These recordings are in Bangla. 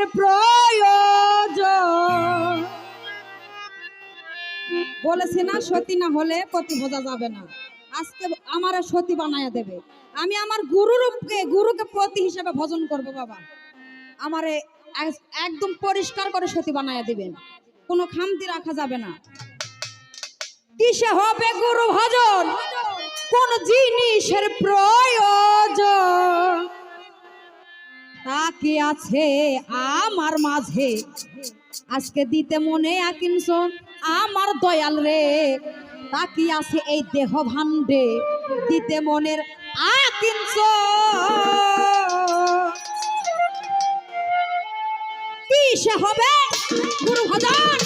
জিনিসের প্রয়োজন। বলেছি না, সতী না হলে পতি বোঝা যাবে না। আজকে আমার সতী বানায়া দেবে। আমি আমার গুরুরূপকে, গুরুকে পতি হিসেবে ভজন করব বাবা। আমারে একদম পরিষ্কার করে সতী বানায়া দিবেন। কোনো খামতি রাখা যাবে না। কিসে হবে গুরু ভজন? কোন জিনিসের প্রয়োজন? তা কি আছে আমার মাঝে। আজকে দিতে মনে আকিনছন আমার দয়াল রে। তাকে কি আছে এই দেহ ভাণ্ডে, দিতে মনের আকিনছ। কিসে হবে? গুরু ভজন।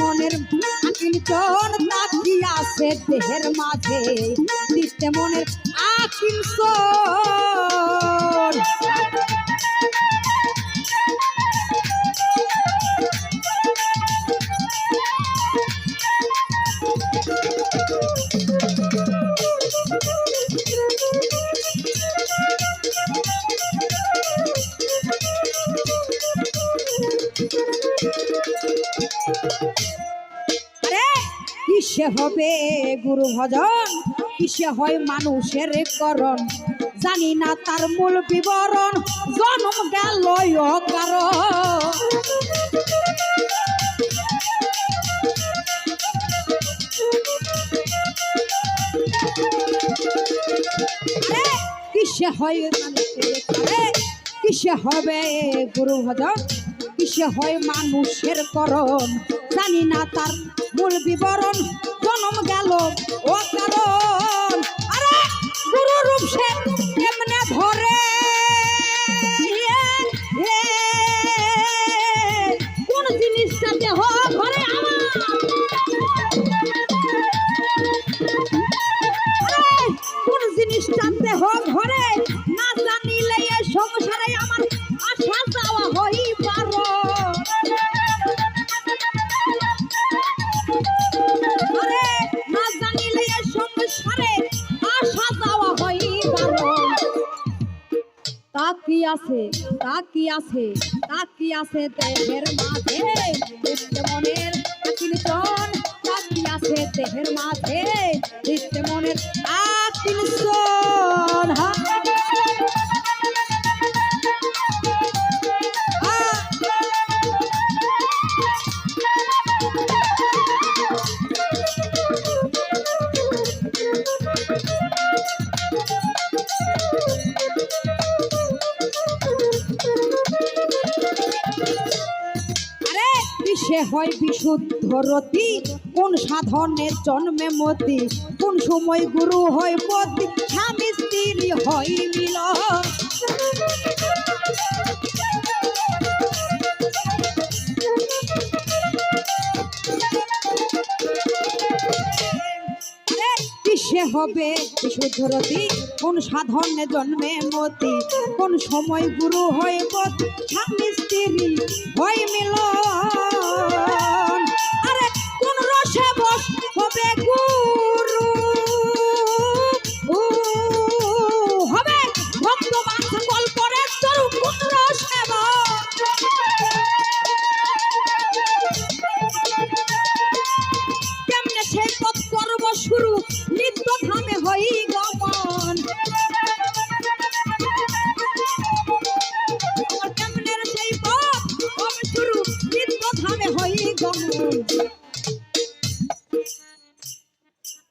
মনের আকিঞ্চন তাকি আছে দেহের মাঝে। নিত্য মনের আকিঞ্চন কিসে হবে গুরু ভজন? কিসে হয় মানুষের করণ? জানি না তার মূল বিবরণ। জন্ম গেল কিসে হয় কিসে হবে গুরু ভজন? কিসে হয় মানুষের করণ। জানি না তার মূল বিবরণ জন্ম গেল ও কারণ আরে গুরু রূপ সে কেমনে ধরে? ইয়ে, ইয়ে, কোন জিনিসটা দেহ ঘরে আমার? কোন জিনিস জানতে হোক ঘরে না জানিলে সংসারে আছে, তা কি আছে? তা কি আছে দেহের মাঝে? মনের চল, তা কি আছে দেহের মাঝে? মনের হয় বিশুদ্ধ রতি কোন সাধনের জন্মে মতি, কোন সময় গুরু হয় পতি, স্বামী স্ত্রী হয় মিল কিসে হবে বিশুদ্ধ রতি কোন সাধনে জন্মে মতি, কোন সময় গুরু হয় পতি, স্বামী স্ত্রী হয় মিলন।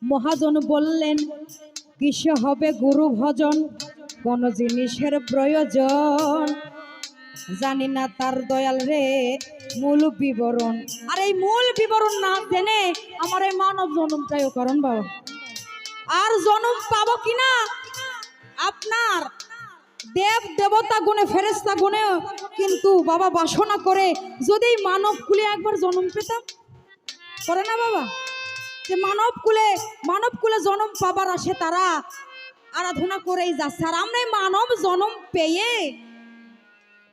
মহাজন বললেন, কিসে হবে গুরু ভজন? কোন জিনিসের প্রয়োজন? জানি না তার দয়াল রে, মূল বিবরণ। আর এই মূল বিবরণ না জেনে আমার এই মানব জন্মটাও করণ বাবা আর জন্ম পাবো কিনা? আপনার দেব দেবতা গুণে ফেরেস্তা গুণে কিন্তু বাবা বাসনা করে যদি মানব কুলে একবার জন্ম পেতাম করে না বাবা? যে মানব কুলে মানব কুলে জন্ম পাবার আসে তারা। আরাধনা করেই যাচ্ছে। আর আমরা এই মানব জন্ম পেয়ে,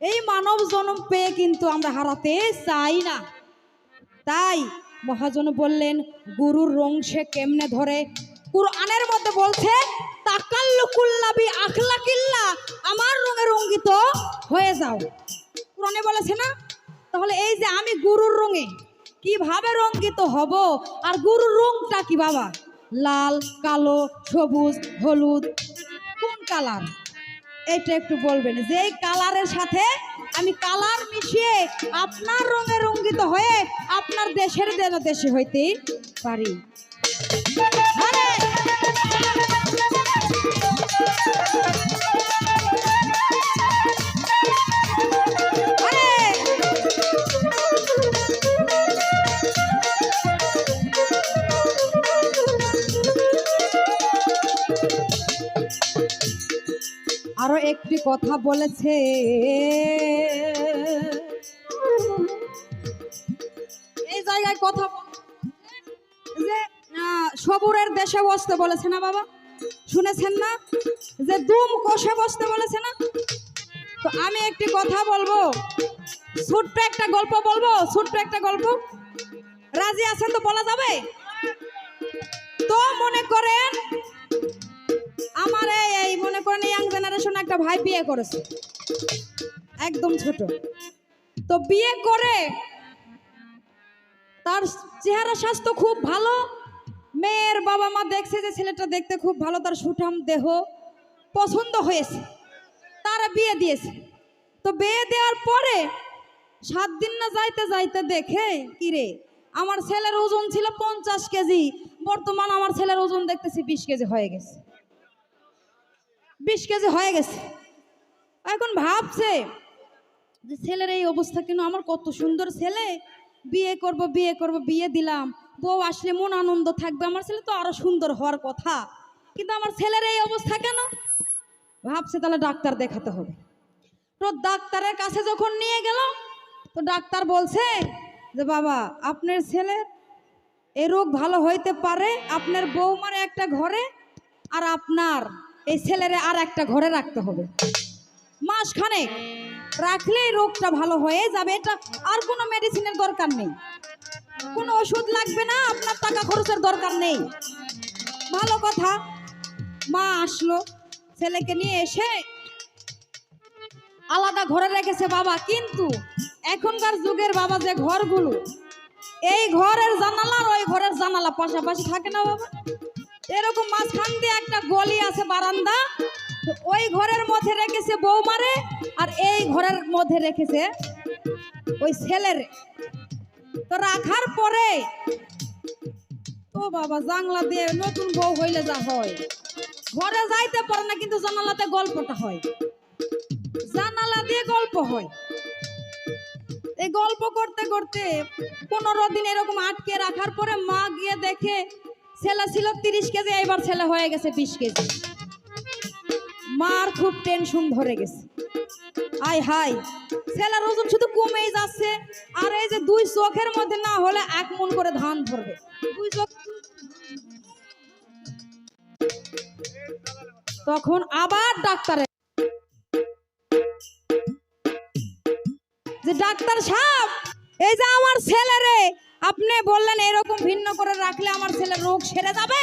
এই মানব জন্ম পেয়ে কিন্তু আমরা হারাতে চাই না। তাই মহাজন বললেন, গুরুর রং সে কেমনে ধরে? কুরআনের মধ্যে বলছে তাকাল্লুকুল্লাবি আখলাকিল্লা, আমার রঙে রঙ্গিত হয়ে যাও। কোরআনে বলেছে না? তাহলে এই যে আমি গুরুর রঙে কীভাবে রঙ্গিত হব? আর গুরুর রংটা কি বাবা? লাল, কালো, সবুজ, হলুদ। কোন কালার? এটা একটু বলবেন। যে কালারের সাথে আমি কালার মিশিয়ে আপনার রঙে রঙ্গিত হয়ে আপনার দেশের যেন দেশে হইতে পারি। আরে! কথা বলেছে। এই জায়গায় কথা যে সবুরের দেশে বসতে বলেছে না বাবা? শুনেছেন না? যে, দুম কষে বসতে বলেছে না? তো আমি একটি কথা বলব। ছোট্ট একটা গল্প বলব? ছোট্ট একটা গল্প? রাজি আছেন তো বলা যাবে? তো মনে করেন, আমার এই মনে করেন ইয়াং জেনারেশন একটা ভাই বিয়ে করেছে। একদম ছোট। তো বিয়ে করে তার চেহারা স্বাস্থ্য খুব ভালো। মেয়ের বাবা মা দেখছে যে ছেলেটা দেখতে খুব ভালো, তার সুঠাম দেহ পছন্দ হয়েছে। তারা বিয়ে দিয়েছে। তো বিয়ে দেওয়ার পরে সাত দিন না যাইতে যাইতে দেখে, কিরে, আমার ছেলের ওজন ছিল পঞ্চাশ কেজি, বর্তমান আমার ছেলের ওজন দেখতেছি বিশ কেজি হয়ে গেছে। বিশ কেজি হয়ে গেছে। এখন ভাবছে যে ছেলের এই অবস্থা কেন? আমার কত সুন্দর ছেলে। বিয়ে করব বিয়ে করব, বিয়ে দিলাম। বউ আসলে মন আনন্দ থাকবে। আমার ছেলে তো আরও সুন্দর হওয়ার কথা। কিন্তু আমার ছেলের এই অবস্থা কেন? ভাবছে তাহলে ডাক্তার দেখাতে হবে। তো ডাক্তারের কাছে যখন নিয়ে গেল, তো ডাক্তার বলছে যে, বাবা, আপনার ছেলের এই রোগ ভালো হইতে পারে। আপনার বৌমার একটা ঘরে আর আপনার এই ছেলেরে আর একটা ঘরে রাখতে হবে। মাস খানেক রাখলেই রোগটা ভালো হয়ে যাবে, এটা আর কোনো মেডিসিনের দরকার নেই। কোনো ওষুধ লাগবে না, আপনার টাকা খরচের দরকার নেই। ভালো কথা। মা আসলো, ছেলেকে নিয়ে এসে আলাদা ঘরে রেখেছে বাবা, কিন্তু এখনকার যুগের বাবা যে ঘরগুলো, এই ঘরের জানালা আর ওই ঘরের জানালা পাশাপাশি থাকে না বাবা। এরকম মাঝখান দিয়ে একটা গলি আছে বারান্দা। ওই ঘরের মধ্যে রেখেছে বৌমারে আর এই ঘরের মধ্যে রেখেছে ওই ছেলের। তো রাখার পরে ও বাবা, জানলা দিয়ে নতুন বউ হইলে যা হয়। ঘরে যাইতে পারে না, কিন্তু জানালাতে গল্পটা হয়। জানালা দিয়ে গল্প হয়। এই গল্প করতে করতে পনেরো দিন এরকম আটকে রাখার পরে মা গিয়ে দেখে ছেলে ছিল তিরিশ কেজি, এবার ছেলে হয়ে গেছে বিশ কেজি। মার খুব টেনশন ধরে গেছে। আয় হাই ছেলের ওজন শুধু কমেই যাচ্ছে। আর এই যে দুই চোখের মধ্যে না হলে এক মন করে ধান ধরবে। দুই চোখ তখন আবার ডাক্তারে যে ডাক্তার সাহেব, এই যে আমার ছেলেরে আপনি বললেন এরকম ভিন্ন করে রাখলে আমার ছেলের রোগ সেরে যাবে?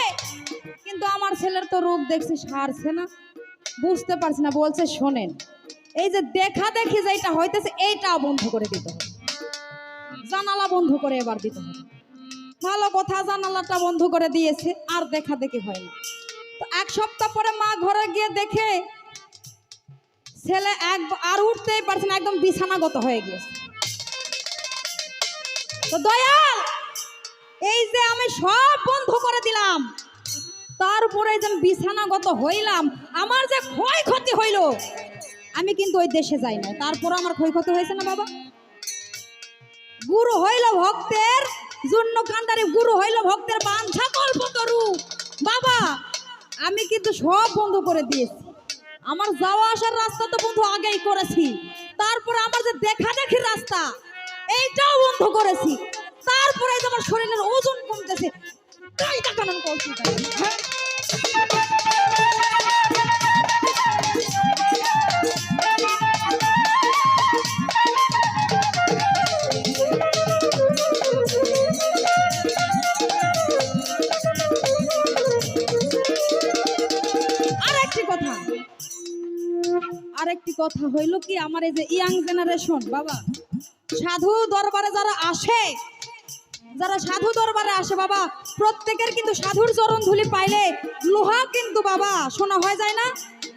কিন্তু আমার ছেলের তো রোগ দেখছি, সারছে না। বুঝতে পারছি না, বলছে শোনেন, এই যে দেখা দেখি যেটা হইতেছে, এইটাও বন্ধ করে দিতে হবে। জানালা বন্ধ করে এবার দিতে হবে। ভালো কথা, জানালাটা বন্ধ করে দিয়েছে, আর দেখা দেখি হয় না। তো এক সপ্তাহ পরে মা ঘরে গিয়ে দেখে ছেলে এক, আর উঠতেই পারছে না, একদম বিছানাগত হয়ে গিয়েছে। তো দয়াল, এই যে আমি সব বন্ধ করে দিলাম, তারপরে যে বিছানাগত হইলাম, আমার যে ক্ষয়ক্ষতি হইল, আমি কিন্তু ওই দেশে যাই না তারপর আমার ক্ষয়ক্ষতি হয়েছে না বাবা? গুরু হইল ভক্তের জন্য কান্ডারি গুরু হইল ভক্তের বাঞ্ছা কল্প তরু বাবা, আমি কিন্তু সব বন্ধ করে দিয়েছি। আমার যাওয়া আসার রাস্তা তো বন্ধু আগেই করেছি। তারপরে আমার যে দেখা দেখি রাস্তা এইটাও বন্ধ করেছি। তারপরে তোমার শরীরের ওজন কমতেছে আরেকটি কথা হইল কি, আমার এই যে ইয়াং জেনারেশন, বাবা সাধু দরবারে যারা আসে, যারা সাধু দরবারে আসে, বাবা, প্রত্যেকের কিন্তু সাধুর চরণ ধুলি পাইলে লোহা কিন্তু, বাবা শোনা হয়ে যায় না?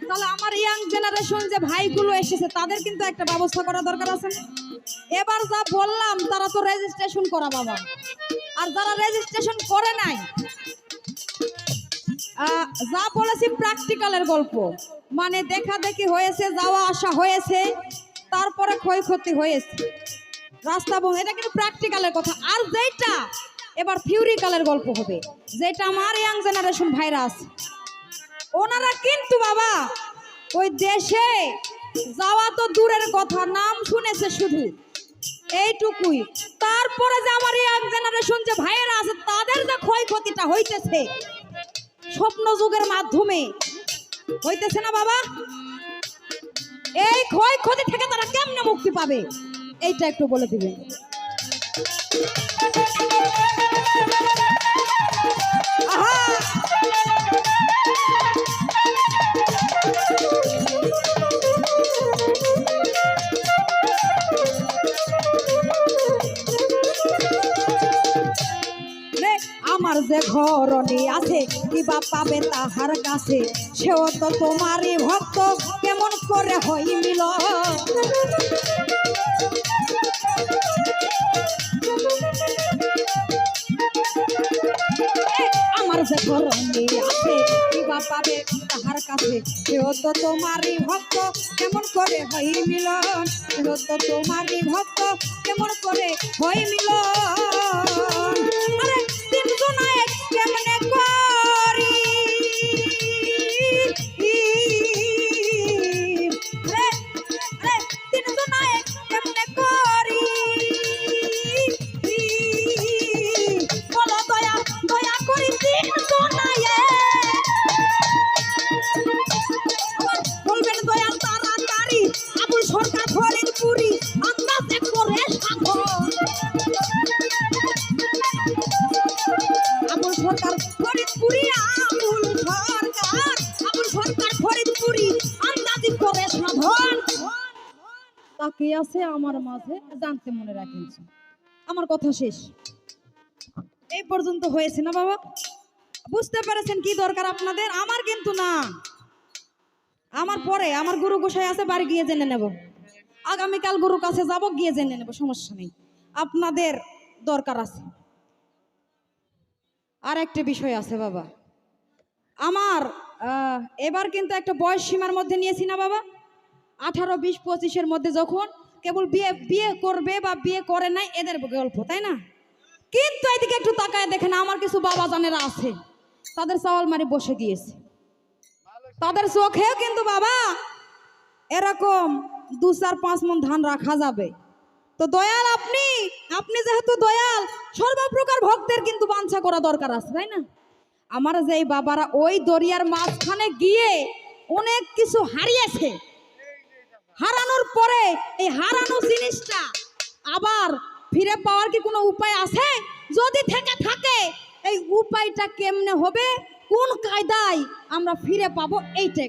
তাহলে আমার ইয়াং জেনারেশন যে ভাইগুলো এসেছে, তাদের কিন্তু একটা ব্যবস্থা করা দরকার আছে এবার যা বললাম, তারা তো রেজিস্ট্রেশন করা, বাবা। আর যারা রেজিস্ট্রেশন করে নাই যা বলেছি প্র্যাকটিক্যালের গল্প। মানে দেখা দেখি হয়েছে, যাওয়া আসা হয়েছে, তারপরে ক্ষয়ক্ষতি হয়েছে। রাস্তা বন্ধ। এটা কিন্তু প্র্যাকটিক্যালের কথা। আর যেটা এবার থিওরিক্যালের গল্প হবে। যেটা আমার ইয়াং জেনারেশন ভাইরাস ওনারা কিন্তু বাবা, ওই দেশে যাওয়া তো দূরের কথা, নাম শুনেছে শুধু। এইটুকুই। তারপরে যে আমার ইয়াং জেনারেশন যে ভাইয়েরা আছে তাদের যে ক্ষয়ক্ষতিটা হইতেছে, স্বপ্ন যুগের মাধ্যমে, হইতেছে না বাবা? এই ক্ষয়ক্ষতি থেকে তারা কেমনে মুক্তি পাবে? এইটা একটু বলে দিবেন আমার যে ঘরণী আছে কিবা পাবে তাহার কাছে? সেও তো তোমারই ভক্ত, কেমন করে হই মিল যে ঘরণী আছে কিবা পাবে তাহার কাছে। সেও তো তোমারই ভক্ত, কেমন করে হই মিলন? সেও তো তোমারই ভক্ত, কেমন করে হই মিলন? তাকে আছে আমার মাঝে, জানতে মনে রাখেন আমার কথা শেষ। এই পর্যন্ত হয়েছে না বাবা? বুঝতে পেরেছেন কি দরকার আপনাদের? আমার কিন্তু না। আমার পরে আমার গুরু গোসাই আছে, বাড়ি গিয়ে জেনে নেব। আগামীকাল গুরুর কাছে যাব, গিয়ে জেনে নেব, সমস্যা নেই। আপনাদের দরকার আছে। আর একটা বিষয় আছে বাবা। আমার এবার কিন্তু একটা বয়স সীমার মধ্যে নিয়েছি না বাবা? আঠারো, বিশ, পঁচিশের মধ্যে যখন কেবল বিয়ে বিয়ে করবে বা বিয়ে করে নাই, এদের গল্প, তাই না? কিন্তু এদিকে একটু তাকায় দেখেন, আমার কিছু বাবা জানেরা আছে, তাদের চাওয়াল মারি বসে গিয়েছে। তাদের চোখেও কিন্তু বাবা এরকম দু চার, পাঁচ মন ধান রাখা যাবে। তো দয়াল, আপনি আপনি যেহেতু দয়াল, সর্বপ্রকার ভক্তের কিন্তু বাঞ্ছা করা দরকার আছে, তাই না? আমার যে বাবারা ওই দরিয়ার মাঝখানে গিয়ে অনেক কিছু হারিয়েছে হারানোর পরে এই হারানো জিনিসটা আবার ফিরে পাওয়ার কি কোনো উপায় আছে যদি থেকে থাকে, এই উপায়টা কেমনে হবে কোন কায়দায় আমরা ফিরে পাবো এইটা